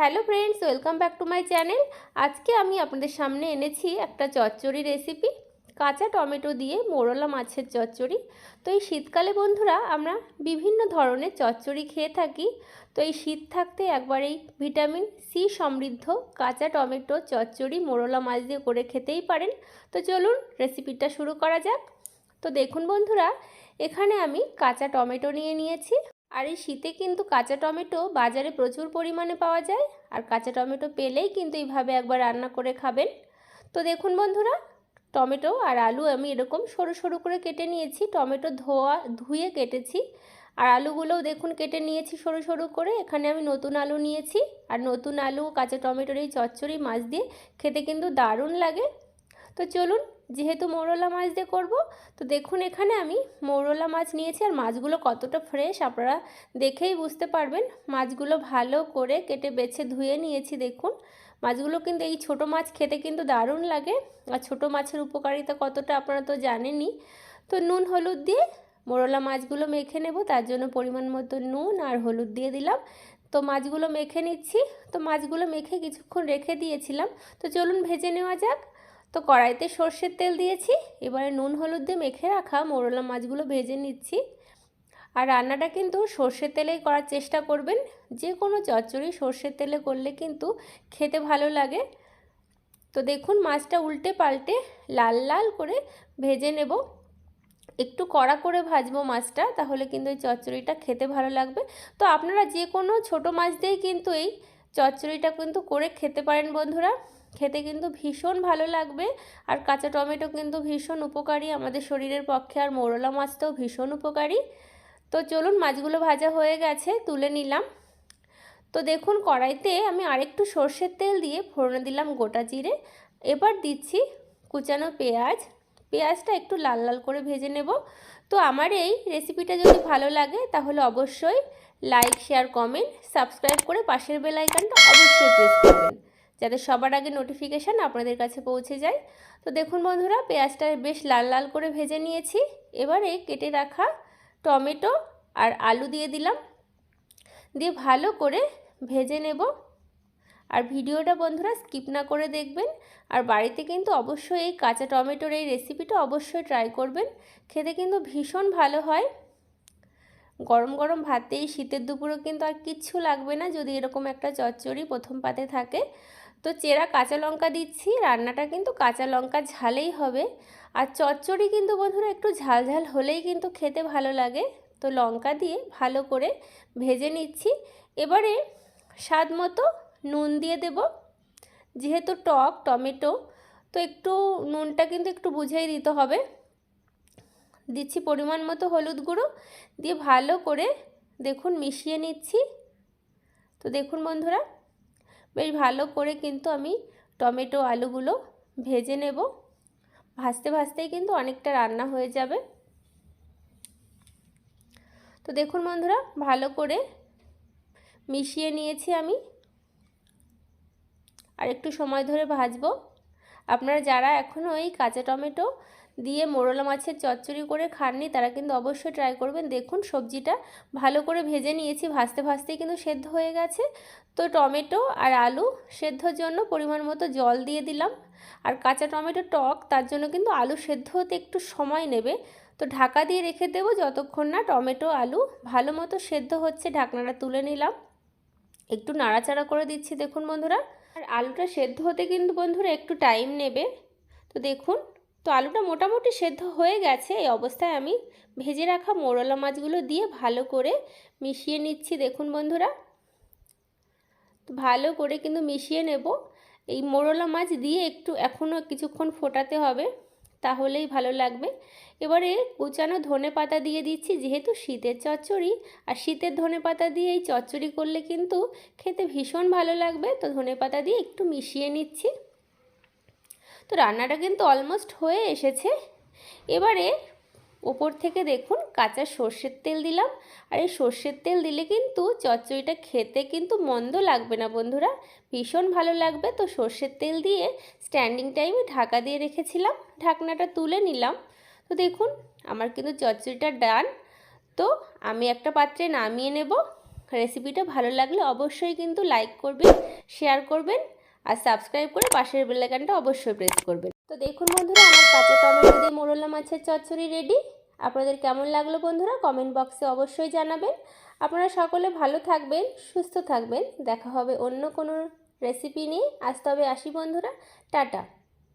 Hello friends, welcome back to my channel. আজকে আমি আপনাদের সামনে এনেছি একটা চচ্চড়ি রেসিপি। কাঁচা টমেটো দিয়ে মোরলা মাছের চচ্চড়ি। তো এই শীতকালে বন্ধুরা, আমরা বিভিন্ন ধরনের চচ্চড়ি খেয়ে থাকি। তো এই শীত থাকতে একবার এই ভিটামিন সি সমৃদ্ধ কাঁচা টমেটো চচ্চড়ি মোরলা মাছ দিয়ে করে খেতেই পারেন। তো চলুন রেসিপিটা শুরু করা যাক। তো দেখুন বন্ধুরা, এখানে আমি কাঁচা টমেটো নিয়ে নিয়েছি। আর এই শীতে কিন্তু কাঁচা টমেটো বাজারে প্রচুর পরিমাণে পাওয়া যায়, আর কাঁচা টমেটো পেলেই কিন্তু এইভাবে একবার রান্না করে খাবেন। তো দেখুন বন্ধুরা, টমেটো আর আলু আমি এরকম সরু সরু করে কেটে নিয়েছি, টমেটো ধোয়া, ধুয়ে কেটেছি। আর আলুগুলোও দেখুন কেটে নিয়েছি সরু সরু করে, এখানে আমি নতুন আলু নিয়েছি। আর নতুন আলু কাঁচা টমেটোর এই চচ্চড়ি মাছ দিয়ে খেতে কিন্তু দারুণ লাগে। তো চলুন, যেহেতু মৌরলা মাছ দিয়ে করব, তো দেখুন এখানে আমি মৌরলা মাছ নিয়েছি আর মাছগুলো কতটা ফ্রেশ আপনারা দেখেই বুঝতে পারবেন। মাছগুলো ভালো করে কেটে বেছে ধুয়ে নিয়েছি দেখুন। মাছগুলো কিন্তু এই ছোট মাছ খেতে কিন্তু দারুণ লাগে আর ছোট মাছের উপকারিতা কতটা আপনারা তো জানেনই। তো নুন, হলুদ দিয়ে মোরলা মাছগুলো মেখে নেব, তার জন্য পরিমাণ মতো নুন আর হলুদ দিয়ে দিলাম। তো মাছগুলো মেখে নিচ্ছি। তো মাছগুলো মেখে কিছুক্ষণ রেখে দিয়েছিলাম। তো চলুন ভেজে নেওয়া যাক। তো কড়াইতে সর্ষের তেল দিয়েছি, এবারে নুন, হলুদ দিয়ে মেখে রাখা মোরলা মাছগুলো ভেজে নিচ্ছি। আর রান্নাটা কিন্তু সর্ষের তেলেই করার চেষ্টা করবেন, যে কোনো চচ্চড়ি সর্ষের তেলে করলে কিন্তু খেতে ভালো লাগে। তো দেখুন মাছটা উল্টে পাল্টে লাল লাল করে ভেজে নেব। একটু কড়া করে ভাজবো মাছটা, তাহলে কিন্তু এই চচ্চড়িটা খেতে ভালো লাগবে। তো আপনারা যে কোনো ছোটো মাছ দিয়েই কিন্তু এই চচ্চড়িটা কিন্তু করে খেতে পারেন বন্ধুরা। খেতে কিন্তু ভীষণ ভালো লাগবে। আর কাঁচা টমেটো কিন্তু ভীষণ উপকারী আমাদের শরীরের পক্ষে, আর মোরলা মাছটাও ভীষণ উপকারী। তো চলুন মাছগুলো ভাজা হয়ে গেছে, তুলে নিলাম। তো দেখুন, কড়াইতে আমি আরেকটু সর্ষের তেল দিয়ে ফোড়নে দিলাম গোটা জিরে। এবার দিচ্ছি কুচানো পেঁয়াজ। পেঁয়াজটা একটু লাল লাল করে ভেজে নেব। তো আমার এই রেসিপিটা যদি ভালো লাগে, তাহলে অবশ্যই লাইক, শেয়ার, কমেন্ট, সাবস্ক্রাইব করে পাশের বেল আইকনটা অবশ্যই প্রেস করবেন। যাতে সবার আগে নোটিফিকেশান আপনাদের কাছে পৌঁছে যায়। তো দেখুন বন্ধুরা, পেঁয়াজটা বেশ লাল লাল করে ভেজে নিয়েছি। এবারে কেটে রাখা টমেটো আর আলু দিয়ে দিলাম। দিয়ে ভালো করে ভেজে নেব। আর ভিডিওটা বন্ধুরা স্কিপ না করে দেখবেন। আর বাড়িতে কিন্তু অবশ্যই এই কাঁচা টমেটোর এই রেসিপিটা অবশ্যই ট্রাই করবেন। খেতে কিন্তু ভীষণ ভালো হয়। গরম গরম ভাতেই শীতের দুপুরও কিন্তু আর কিচ্ছু লাগবে না যদি এরকম একটা চচ্চড়ি প্রথম পাতে থাকে। তো চেরা কাঁচা লঙ্কা দিচ্ছি, রান্নাটা কিন্তু কাঁচা লঙ্কা ঝালেই হবে। আর চচ্চড়ি কিন্তু বন্ধুরা একটু ঝাল ঝাল হলেই কিন্তু খেতে ভালো লাগে। তো লঙ্কা দিয়ে ভালো করে ভেজে নিচ্ছি। এবারে স্বাদ মতো নুন দিয়ে দেব। যেহেতু টক, টমেটো, তো একটু নুনটা কিন্তু একটু বুঝেই দিতে হবে। দিচ্ছি পরিমাণ মতো হলুদ গুঁড়ো। দিয়ে ভালো করে দেখুন মিশিয়ে নিচ্ছি। তো দেখুন বন্ধুরা বেশ ভালো করে কিন্তু আমি টমেটো আলুগুলো ভেজে নেব। ভাজতে ভাজতেই কিন্তু অনেকটা রান্না হয়ে যাবে। তো দেখুন বন্ধুরা, ভালো করে মিশিয়ে নিয়েছি আমি। আর একটু সময় ধরে ভাজবো। আপনারা যারা এখনও এই কাঁচা টমেটো দিয়ে মোরলা মাছের চচ্চড়ি করে খাননি, তারা কিন্তু অবশ্যই ট্রাই করবেন। দেখুন সবজিটা ভালো করে ভেজে নিয়েছি, ভাজতে ভাজতেই কিন্তু সেদ্ধ হয়ে গেছে। তো টমেটো আর আলু সেদ্ধর জন্য পরিমাণ মতো জল দিয়ে দিলাম। আর কাঁচা টমেটো টক, তার জন্য কিন্তু আলু সেদ্ধ হতে একটু সময় নেবে। তো ঢাকা দিয়ে রেখে দেবো যতক্ষণ না টমেটো, আলু ভালো মতো সেদ্ধ হচ্ছে, ঢাকনাটা তুলে নিলাম। একটু নাড়াচাড়া করে দিচ্ছি, দেখুন বন্ধুরা। আর আলুটা সেদ্ধ হতে কিন্তু বন্ধুরা একটু টাইম নেবে। তো দেখুন তো আলুটা মোটামুটি সেদ্ধ হয়ে গেছে। এই অবস্থায় আমি ভেজে রাখা মোরলা মাছগুলো দিয়ে ভালো করে মিশিয়ে নিচ্ছি। দেখুন বন্ধুরা, ভালো করে কিন্তু মিশিয়ে নেব। এই মোরলা মাছ দিয়ে একটু এখনও কিছুক্ষণ ফোটাতে হবে, তাহলেই ভালো লাগবে। এবারে কুচানো ধনে পাতা দিয়ে দিচ্ছি, যেহেতু শীতের চচ্চড়ি, আর শীতের ধনে পাতা দিয়ে এই চচ্চড়ি করলে কিন্তু খেতে ভীষণ ভালো লাগবে। তো ধনে পাতা দিয়ে একটু মিশিয়ে নিচ্ছি। তো রান্নাটা কিন্তু অলমোস্ট হয়ে এসেছে। এবারে ওপর থেকে দেখুন কাঁচা সর্ষের তেল দিলাম। আর এই সর্ষের তেল দিলে কিন্তু চচ্চড়িটা খেতে কিন্তু মন্দ লাগবে না বন্ধুরা। ভীষণ ভালো লাগবে। তো সর্ষের তেল দিয়ে স্ট্যান্ডিং টাইমে ঢাকা দিয়ে রেখেছিলাম। ঢাকনাটা তুলে নিলাম। তো দেখুন আমার কিন্তু চচ্চড়িটা ডান তো আমি একটা পাত্রে নামিয়ে নেব। রেসিপিটা ভালো লাগলে অবশ্যই কিন্তু লাইক করবেন শেয়ার করবেন। আর সাবস্ক্রাইব করে পাশের বেলাইকানটা অবশ্যই প্রেস করবেন। তো দেখুন বন্ধুরা, আমার কাঁচা টমেটো দিয়ে মোরলা মাছের চচ্চড়ি রেডি আপনাদের কেমন লাগল বন্ধুরা কমেন্ট বক্সে অবশ্যই জানাবেন। আপনারা সকলে ভালো থাকবেন, সুস্থ থাকবেন। দেখা হবে অন্য কোনো রেসিপি নিয়ে। আজ তবে আসি বন্ধুরা, টাটা।